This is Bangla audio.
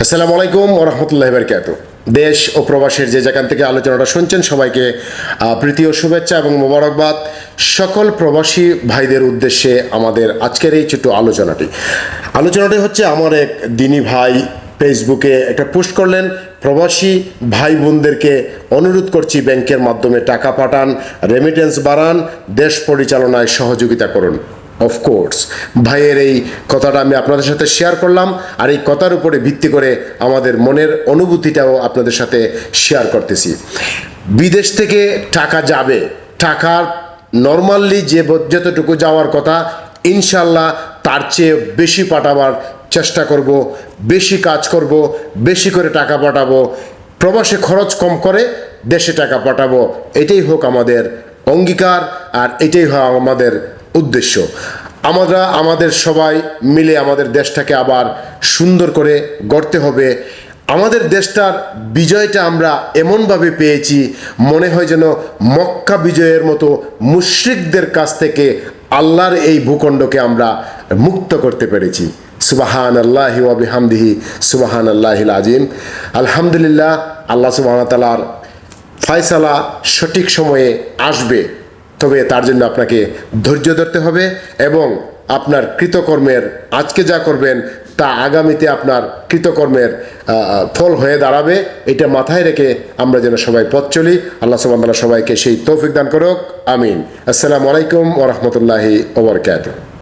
আসসালামু আলাইকুম ওরহমতুল্লাহ বারকাত দেশ ও প্রবাসের যে যেখান থেকে আলোচনাটা শুনছেন সবাইকে আহ, প্রীতি ও শুভেচ্ছা এবং মোবারকবাদ। সকল প্রবাসী ভাইদের উদ্দেশ্যে আমাদের আজকের এই ছোট্ট আলোচনাটি। আলোচনাটি হচ্ছে আমার এক দিনী ভাই ফেসবুকে একটা পোস্ট করলেন প্রবাসী ভাই বোনদেরকে অনুরোধ করছি ব্যাংকের মাধ্যমে টাকা পাঠান রেমিটেন্স বাড়ান দেশ পরিচালনায় সহযোগিতা করুন। অফকোর্স ভাইয়ের এই কথাটা আমি আপনাদের সাথে শেয়ার করলাম আর এই কথার উপরে ভিত্তি করে আমাদের মনের অনুভূতিটাও আপনাদের সাথে শেয়ার করতেছি। বিদেশ থেকে টাকা যাবে, টাকার নর্মালি যে যতটুকু যাওয়ার কথা ইনশাল্লাহ তার চেয়ে বেশি পাঠাবার চেষ্টা করব, বেশি কাজ করব, বেশি করে টাকা পাঠাবো, প্রবাসে খরচ কম করে দেশে টাকা পাঠাবো। এটাই হোক আমাদের অঙ্গীকার আর এটাই হয় আমাদের উদ্দেশ্য। আমরা আমাদের সবাই মিলে আমাদের দেশটাকে আবার সুন্দর করে গড়তে হবে। আমাদের দেশটার বিজয়টা আমরা এমনভাবে পেয়েছি, মনে হয় যেন মক্কা বিজয়ের মতো মুশ্রিকদের কাছ থেকে আল্লাহর এই ভূখণ্ডকে আমরা মুক্ত করতে পেরেছি। সুবাহান আল্লাহি ওয়াবিহামদিহি সুবাহান আল্লাহিল আজিম আলহামদুলিল্লাহ, আল্লাহ সুবাহ তালার ফয়সালা সঠিক সময়ে আসবে। তবে তার জন্য আপনাকে ধৈর্য ধরতে হবে এবং আপনার কৃতকর্মের, আজকে যা করবেন তা আগামীতে আপনার কৃতকর্মের ফল হয়ে দাঁড়াবে। এটা মাথায় রেখে আমরা যেন সবাই পথ চলি। আল্লাহ সুবাহ সবাইকে সেই তৌফিক দান করুক। আমিন। আসসালামু আলাইকুম ওরহমতুল্লাহি ওবরকাত